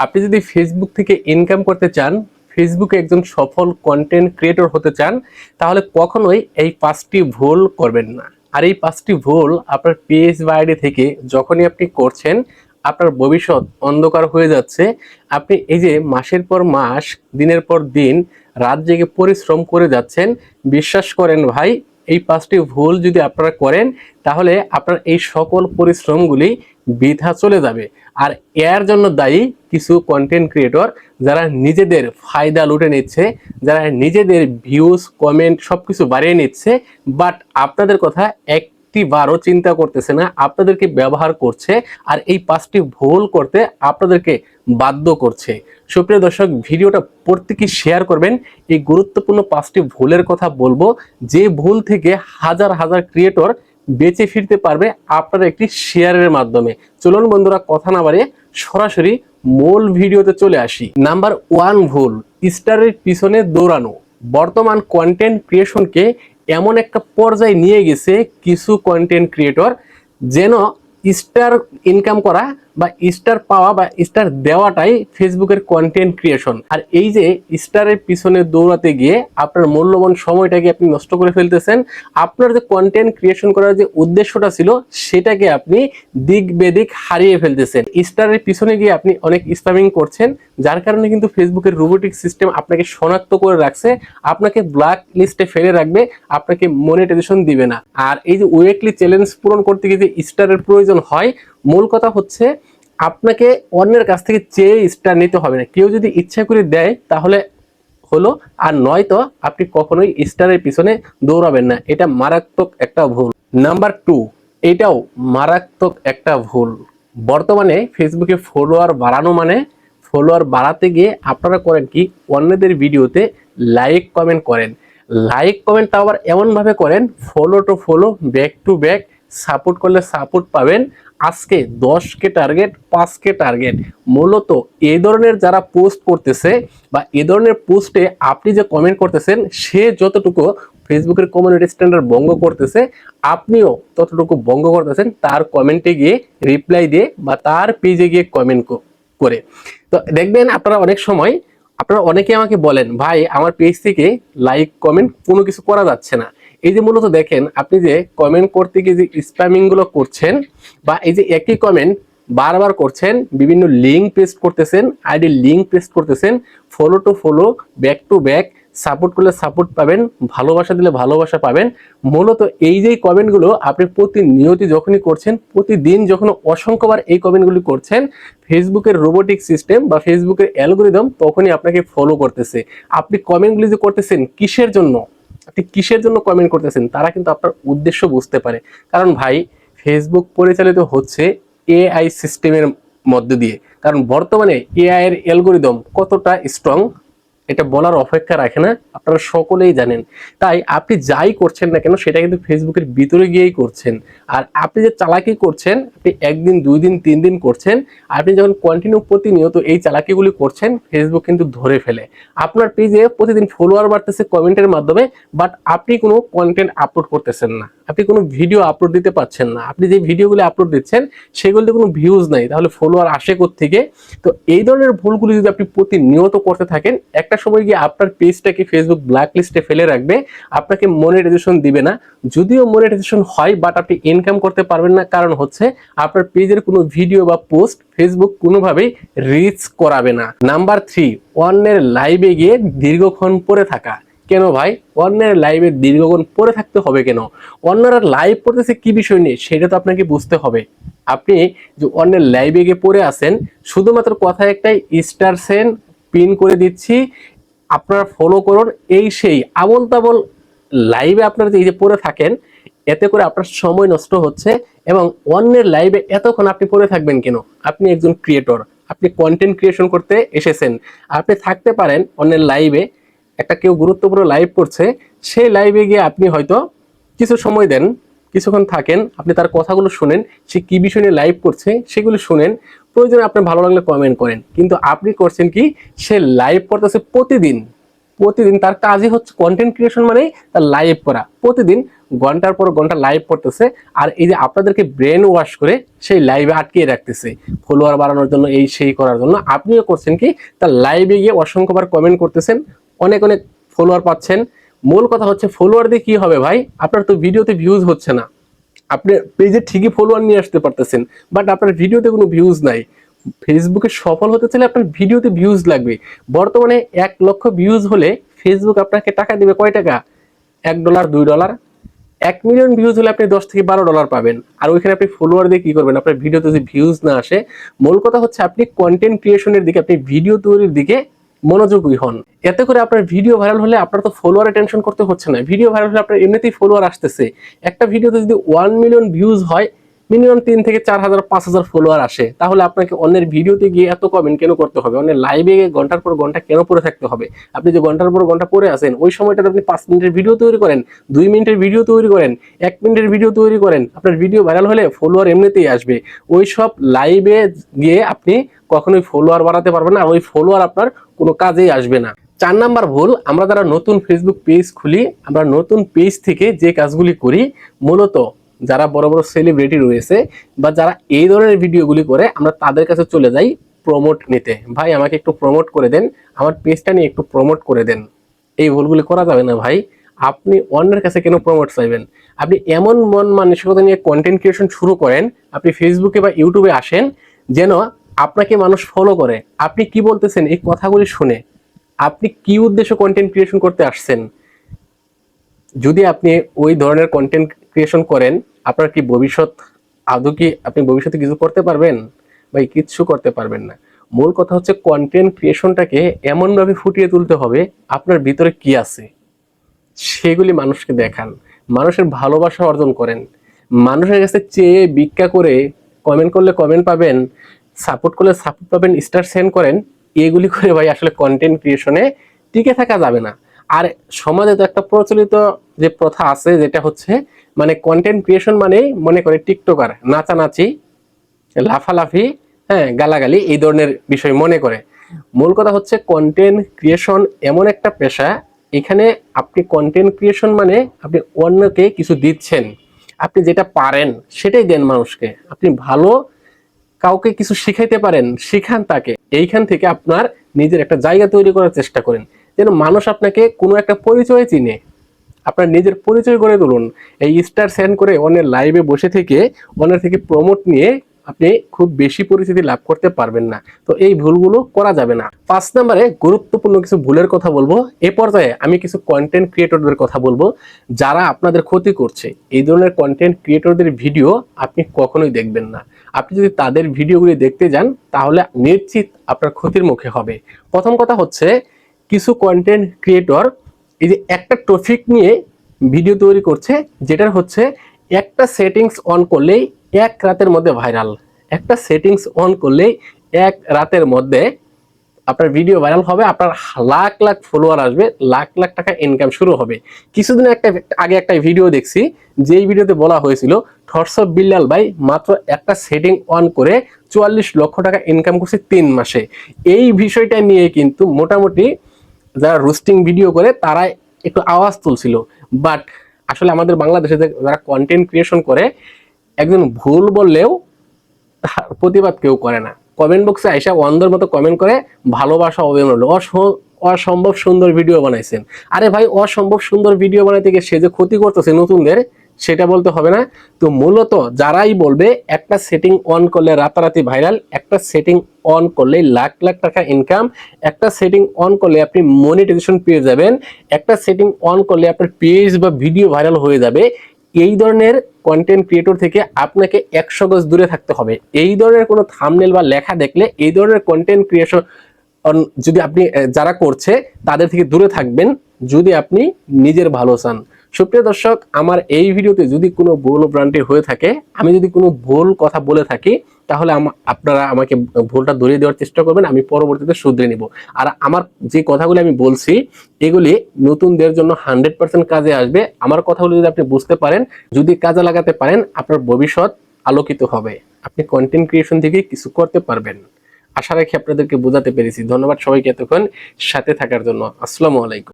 আপনি যদি ফেসবুক থেকে ইনকাম করতে চান ফেসবুকে একজন সফল কন্টেন্ট ক্রিয়েটর হতে চান, তাহলে কখনোই এই পাঁচটি ভুল করবেন না। আর এই পাঁচটি ভুল আপনার পেজ বা আইডি থেকে যখনই আপনি করছেন, আপনার ভবিষ্যৎ অন্ধকার হয়ে যাচ্ছে। আপনি এই যে মাসের পর মাস, দিনের পর দিন, রাত জেগে পরিশ্রম করে যাচ্ছেন, বিশ্বাস করেন ভাই এই পাঁচটি ভুল যদি আপনারা করেন, তাহলে আপনার এই সকল পরিশ্রমগুলি বৃথা চলে যাবে। আর এর জন্য দায়ী কিছু কন্টেন্ট ক্রিয়েটর যারা নিজেদের ফায়দা লুটে নিচ্ছে, যারা নিজেদের ভিউজ কমেন্ট সব কিছু বাড়িয়ে নিচ্ছে বাট আপনাদের কথা একটি বারও চিন্তা করতেছে না, আপনাদেরকে ব্যবহার করছে আর এই পাঁচটি ভুল করতে আপনাদেরকে বাধ্য করছে। সুপ্রিয় দর্শক, ভিডিওটা প্রত্যেকে শেয়ার করবেন। এই গুরুত্বপূর্ণ পাঁচটি ভুলের কথা বলব। যে ভুল থেকে হাজার হাজার ক্রিয়েটর বেঁচে ফিরতে পারবে আপনার একটি শেয়ারের মাধ্যমে। চলুন বন্ধুরা, কথা না বাড়িয়ে সরাসরি মূল ভিডিওতে চলে আসি। নাম্বার ওয়ান ভুল স্টারের পিছনে দৌড়ানো। বর্তমান কন্টেন্ট ক্রিয়েশনকে এমন একটা পর্যায়ে নিয়ে গেছে কিছু কন্টেন্ট ক্রিয়েটর যেন স্টার ইনকাম করা বা স্টার পাওয়া বা স্টার দেওয়াটাই ফেসবুকের কন্টেন্ট ক্রিয়েশন আর এই যে স্টারের পিছনে দৌড়াতে গিয়ে আপনার মূল্যবান সময়টাকে আপনি নষ্ট করে ফেলতেছেন, আপনার যে কন্টেন্ট ক্রিয়েশন করার যে উদ্দেশ্যটা ছিল, সেটাকে আপনি দিক বেদিক হারিয়ে ফেলতেছেন। স্টারের পিছনে গিয়ে আপনি অনেক স্প্যামিং করছেন, যার কারণে কিন্তু ফেসবুকের রোবোটিক সিস্টেম আপনাকে শনাক্ত করে রাখছে, আপনাকে ব্ল্যাক লিস্টে ফেলে রাখবে, আপনাকে মনিটাইজেশন দিবে না। আর এই যে উইকলি চ্যালেঞ্জ পূরণ করতে গিয়ে যে স্টারের প্রয়োজন হয়, মূল কথা হচ্ছে আপনাকে অন্যের কাছ থেকে চেয়ে স্টার নিতে হবে না। কেউ যদি ইচ্ছা করে দেয়, তাহলে হলো, আর নয়তো আপনি কখনোই স্টারের পিছনে দৌড়াবেন না। এটা মারাত্মক একটা ভুল। নাম্বার টু, এটাও মারাত্মক একটা ভুল। বর্তমানে ফেসবুকে ফলোয়ার বাড়ানো মানে ফলোয়ার বাড়াতে গিয়ে আপনারা করেন কি, অন্যদের ভিডিওতে লাইক কমেন্ট করেন। লাইক কমেন্ট আবার এমনভাবে করেন, follow to follow, back to back, support করলে সাপোর্ট পাবেন। আজকে দশকে টার্গেট পাঁচকে টার্গেট মূলত এই ধরনের যারা পোস্ট করতেছে বা এ ধরনের পোস্টে আপনি যে কমেন্ট করতেছেন, সে যতটুকু ফেসবুকের কমিউনিটি স্ট্যান্ডার্ড ভঙ্গ করতেছে, আপনিও ততটুকু ভঙ্গ করতেছেন, তার কমেন্টে গিয়ে রিপ্লাই দিয়ে বা তার পেজে গিয়ে কমেন্ট করে। তো দেখবেন আপনারা অনেক সময়, আপনারা অনেকে আমাকে বলেন, ভাই, আমার পেজ থেকে লাইক কমেন্ট কোনো কিছু করা যাচ্ছে না। এই যে মূলত দেখেন, আপনি যে কমেন্ট করতে গিয়ে যে স্প্যামিংগুলো করছেন বা এই যে একই কমেন্ট বারবার করছেন, বিভিন্ন লিঙ্ক পেস্ট করতেছেন আইডি লিঙ্ক পেস্ট করতেছেন follow to follow back to back support করলে সাপোর্ট পাবেন, ভালোবাসা দিলে ভালোবাসা পাবেন। মূলত এই যে কমেন্টগুলো আপনি প্রতিনিয়ত যখনই করছেন, প্রতিদিন যখন অসংখ্যবার এই কমেন্টগুলি করছেন, ফেসবুকের রোবোটিক সিস্টেম বা ফেসবুকের অ্যালগোরিদম তখনই আপনাকে ফলো করতেছে। আপনি কমেন্টগুলি যে করতেছেন কিসের জন্য? আপনি কিসের জন্য কমেন্ট করতেছেন? তারা কিন্তু আপনার উদ্দেশ্য বুঝতে পারে। কারণ ভাই ফেসবুক পরিচালিত হচ্ছে এআই সিস্টেমের মধ্যে দিয়ে। কারণ বর্তমানে এআই এর অ্যালগোরিদম কতটা স্ট্রং এটা বলার অপেক্ষা রাখে না, আপনারা সকলেই জানেন। তাই আপনি যাই করছেন না কেন, সেটা কিন্তু ফেসবুকের ভিতরে গিয়েই করছেন। আর আপনি যে চালাকি করছেন, আপনি একদিন, দুই দিন, তিন দিন করছেন, আপনি যখন কন্টিনিউ প্রতিনিয়ত এই চালাকিগুলি করছেন, ফেসবুক কিন্তু ধরে ফেলে। আপনার পেজে প্রতিদিন ফলোয়ার বাড়তেছে কমেন্টের মাধ্যমে বাট আপনি কোনো কন্টেন্ট আপলোড করতেছেন না। আপনি কোনো ভিডিও আপলোড দিতে পারছেন না। আপনি যে ভিডিওগুলি আপলোড দিচ্ছেন, সেগুলিতে কোনো ভিউজ নাই। তাহলে ফলোয়ার আসে থেকে তো এই ধরনের ভুলগুলি যদি আপনি প্রতিনিয়ত করতে থাকেন, একটা সময় গিয়ে আপনার পেজটাকে ফেসবুক ব্ল্যাক লিস্টে ফেলে রাখবে, আপনাকে মনিটাইজেশন দিবে না। যদিও মনিটাইজেশন হয় বাট আপনি ইনকাম করতে পারবেন না। কারণ হচ্ছে, আপনার পেজের কোনো ভিডিও বা পোস্ট ফেসবুক কোনোভাবেই রিচ করাবে না। নাম্বার থ্রি অন্যের লাইভে গিয়ে দীর্ঘক্ষণ পরে থাকা। কেন ভাই? অন্যের লাইভে দীর্ঘক্ষণ পরে থাকতে হবে কেন? অন্যরা লাইভ পড়তেছে কি বিষয় নিয়ে, সেটা তো আপনাকে বুঝতে হবে। আপনি যে অন্যের লাইভে গিয়ে পড়ে আসেন শুধুমাত্র কথা একটাই স্টার সেন পিন করে দিচ্ছি। আপনারা ফলো করুন। এই সেই আবল তাবল লাইভে আপনারা এই যে পড়ে থাকেন, এতে করে আপনার সময় নষ্ট হচ্ছে এবং অন্যের লাইভে এতক্ষণ আপনি পড়ে থাকবেন কেন? আপনি একজন ক্রিয়েটর আপনি কন্টেন্ট ক্রিয়েশন করতে এসেছেন। আপনি থাকতে পারেন অন্যের লাইভে একটা কেউ গুরুত্বপূর্ণ লাইভ করছে, সেই লাইভে গিয়ে আপনি হয়তো কিছু সময় দেন, কিছুক্ষণ থাকেন, আপনি তার কথাগুলো শুনেন, সে কি বিষয় নিয়ে লাইভ করছে, সেগুলো শুনেন। প্রয়োজনে আপনার ভালো লাগলে কমেন্ট করেন। কিন্তু আপনি করছেন কি, সে লাইভ করতেছে প্রতিদিন। প্রতিদিন তার কাজই হচ্ছে কন্টেন্ট ক্রিয়েশন মানে তার লাইভ করা। প্রতিদিন ঘণ্টার পর ঘণ্টা লাইভ করতেছে, আর এই যে আপনাদেরকে ব্রেন ওয়াশ করে সেই লাইভে আটকিয়ে রাখতেছে। ফলোয়ার বাড়ানোর জন্য, এই সেই করার জন্য। আপনিও করছেন কি, তার লাইভে গিয়ে অসংখ্যবার কমেন্ট করতেছেন, অনেক অনেক ফলোয়ার পাচ্ছেন। মূল কথা হচ্ছে ফলোয়ার দিয়ে কি হবে ভাই? আপনার তো ভিডিওতে ভিউজ হচ্ছে না। আপনি পেজে ঠিকই ফলোয়ার নিয়ে আসতে পারতেছেন বাট আপনার ভিডিওতে কোনো ভিউজ নাই। ফেসবুকে সফল হতে চাইলে আপনার ভিডিওতে ভিউজ লাগবে। বর্তমানে এক লক্ষ ভিউজ হলে ফেসবুক আপনাকে টাকা দেবে কয় টাকা? এক ডলার দুই ডলার এক মিলিয়ন ভিউজ হলে আপনি দশ থেকে বারো ডলার পাবেন। আর ওইখানে আপনি ফলোয়ার দিয়ে কী করবেন? আপনার ভিডিওতে যদি ভিউজ না আসে, মূল কথা হচ্ছে আপনি কন্টেন্ট ক্রিয়েশনের দিকে, আপনি ভিডিও তৈরির দিকে মনোযোগী হন। এতে করে আপনার ভিডিও ভাইরাল হলে আপনার তো ফলোয়ারে টেনশন করতে হচ্ছে না। ভিডিও ভাইরাল হলে আপনার এমনিতেই ফলোয়ার আসতেছে। একটা ভিডিওতে যদি ওয়ান মিলিয়ন ভিউজ হয় মিনিমাম তিন থেকে চার হাজার, পাঁচ হাজার ফলোয়ার আসে। তাহলে আপনাকে অন্যের ভিডিওতে গিয়ে এত কমেন্ট কেন করতে হবে? অন্যের লাইভে গিয়ে ঘণ্টার পর ঘণ্টা কেন পড়ে থাকতে হবে? আপনি যে ঘণ্টার পর ঘণ্টা পড়ে আসেন ওই সময়টাতে আপনি পাঁচ মিনিটের ভিডিও তৈরি করেন, দুই মিনিটের ভিডিও তৈরি করেন, এক মিনিটের ভিডিও তৈরি করেন। আপনার ভিডিও ভাইরাল হলে ফলোয়ার এমনিতেই আসবে। ওই সব লাইভে গিয়ে আপনি কখনোই ফলোয়ার বাড়াতে পারবেন না। ওই ফলোয়ার আপনার কোনো কাজেই আসবে না। চার নাম্বার ভুল, আমরা যারা নতুন ফেসবুক পেজ খুলি, আমরা নতুন পেজ থেকে যে কাজগুলি করি, মূলত যারা বড় বড় সেলিব্রিটি রয়েছে বা যারা এই ধরনের ভিডিওগুলি করে, আমরা তাদের কাছে চলে যাই প্রমোট নিতে। ভাই, আমাকে একটু প্রমোট করে দেন, আমার পেজটা নিয়ে একটু প্রমোট করে দেন। এই ভুলগুলি করা যাবে না ভাই। আপনি অন্যের কাছে কেন প্রমোট চাইবেন? আপনি এমন মন মানসিকতা নিয়ে কন্টেন্ট ক্রিয়েশন শুরু করেন, আপনি ফেসবুকে বা ইউটিউবে আসেন, যেন আপনাকে মানুষ ফলো করে। আপনি কি বলতেছেন? এই কথাগুলি শুনে আপনি কি উদ্দেশ্য কন্টেন্ট ক্রিয়েশন করতে আসছেন? যদি আপনি ওই ধরনের কন্টেন্ট ক্রিয়েশন করেন, আপনার কি ভবিষ্যৎ আদৌ কি আপনি ভবিষ্যতে কিছু করতে পারবেন? বা কিচ্ছু করতে পারবেন না। মূল কথা হচ্ছে কন্টেন্ট ক্রিয়েশনটাকে এমনভাবে ফুটিয়ে তুলতে হবে, আপনার ভিতরে কি আছে? সেগুলি মানুষকে দেখান। মানুষের ভালোবাসা অর্জন করেন। মানুষের কাছে চেয়ে ভিক্ষা করে কমেন্ট করলে কমেন্ট পাবেন। সাপোর্ট করলে সাপোর্ট পাবেন স্টার সেন্ড করেন, এগুলি করে ভাই আসলে কন্টেন্ট ক্রিয়েশনে টিকে থাকা যাবে না। আর সমাজে তো একটা প্রচলিত যে প্রথা আছে, যেটা হচ্ছে মানে কন্টেন্ট ক্রিয়েশন মানেই মনে করে টিকটকার, নাচানাচি, লাফালাফি হ্যাঁ গালাগালি, এই ধরনের বিষয় মনে করে। মূল কথা হচ্ছে কন্টেন্ট ক্রিয়েশন এমন একটা পেশা, এখানে আপনি কন্টেন্ট ক্রিয়েশন মানে আপনি অন্যকে কিছু দিচ্ছেন, আপনি যেটা পারেন, সেটাই দেন মানুষকে। আপনি ভালো কাউকে কিছু শিখাইতে পারেন, শিখান তাকে। এইখান থেকে আপনার নিজের একটা জায়গা তৈরি করার চেষ্টা করেন। যেন মানুষ আপনাকে কোনো একটা পরিচয় চিনে। আপনার নিজের পরিচয় করে তুলুন। এই স্টার সেন্ড করে অন্যের লাইভে বসে থেকে অন্যের থেকে প্রমোট নিয়ে আপনি খুব বেশি পরিচিতি লাভ করতে পারবেন না। তো এই ভুলগুলো করা যাবে না। পাঁচ নম্বরে গুরুত্বপূর্ণ কিছু ভুলের কথা বলব। এ পর্যায়ে আমি কিছু কন্টেন্ট ক্রিয়েটরদের কথা বলব, যারা আপনাদের ক্ষতি করছে। এই ধরনের কন্টেন্ট ক্রিয়েটরদের ভিডিও আপনি কখনোই দেখবেন না। আপনি যদি তাদের ভিডিওগুলি দেখতে যান, তাহলে নিশ্চিত আপনার ক্ষতির মুখে হবে। প্রথম কথা হচ্ছে, কিছু কন্টেন্ট ক্রিয়েটর এই যে একটা টপিক নিয়ে ভিডিও তৈরি করছে, যেটার হচ্ছে একটা সেটিংস অন করলেই এক রাতের মধ্যে ভাইরাল একটা সেটিংস অন করলেই এক রাতের মধ্যে আপনার ভিডিও ভাইরাল হবে, আপনার লাখ লাখ ফলোয়ার আসবে, লাখ লাখ টাকা ইনকাম শুরু হবে। কিছুদিন একটা, আগে একটা ভিডিও দেখছি, যেই ভিডিওতে বলা হয়েছিল থটসঅফ বিল্লাল ভাই মাত্র একটা সেটিং অন করে চুয়াল্লিশ লক্ষ টাকা ইনকাম করছে তিন মাসে। এই বিষয়টা নিয়ে কিন্তু মোটামুটি যারা রোস্টিং ভিডিও করে তারা একটু আওয়াজ তুলছিল। বাট আসলে আমাদের বাংলাদেশে যারা কন্টেন্ট ক্রিয়েশন করে, একজন ভুল বললেও প্রতিবাদ কেউ করে না। কমেন্ট বক্সে আইসা অন্ধর মতো কমেন্ট করে ভালোবাসা অভিমান অস- অসম্ভব সুন্দর ভিডিও বানাইছেন। আরে ভাই, অসম্ভব সুন্দর ভিডিও বানাইতে গিয়ে সে যে ক্ষতি করতেছে নতুনদের, সেটা বলতে হবে না। তো মূলত যারাই বলবে, একটা সেটিং অন করলে রাতারাতি ভাইরাল একটা সেটিং অন করলে লাখ লাখ টাকা ইনকাম একটা সেটিং অন করলে আপনি মনিটাইজেশন পেয়ে যাবেন, একটা সেটিং অন করলে আপনার পেজ বা ভিডিও ভাইরাল হয়ে যাবে। এই ধরনের কন্টেন্ট ক্রিয়েটর থেকে আপনাকে একশো গজ দূরে থাকতে হবে। এই ধরনের কোনো থামনেল বা লেখা দেখলে এই ধরনের কন্টেন্ট ক্রিয়েশন যদি আপনি যারা করছে, তাদের থেকে দূরে থাকবেন যদি আপনি নিজের ভালো চান। সুপ্রিয় দর্শক, আমার এই ভিডিওতে যদি কোনো ভুল ভ্রান্তি হয়ে থাকে, আমি যদি কোনো ভুল কথা বলে থাকি, তাহলে আপনারা আমাকে ভুলটা ধরিয়ে দেওয়ার চেষ্টা করবেন, আমি পরবর্তীতে শুধরে নিব। আর আমার যে কথাগুলি আমি বলছি, এগুলি নতুনদের জন্য হান্ড্রেড পার্সেন্ট কাজে আসবে। আমার কথাগুলো যদি আপনি বুঝতে পারেন, যদি কাজে লাগাতে পারেন, আপনার ভবিষ্যৎ আলোকিত হবে। আপনি কন্টেন্ট ক্রিয়েশন থেকে কিছু করতে পারবেন। আশা রাখি আপনাদেরকে বোঝাতে পেরেছি। ধন্যবাদ সবাইকে এতক্ষণ সাথে থাকার জন্য। আসসালামু আলাইকুম।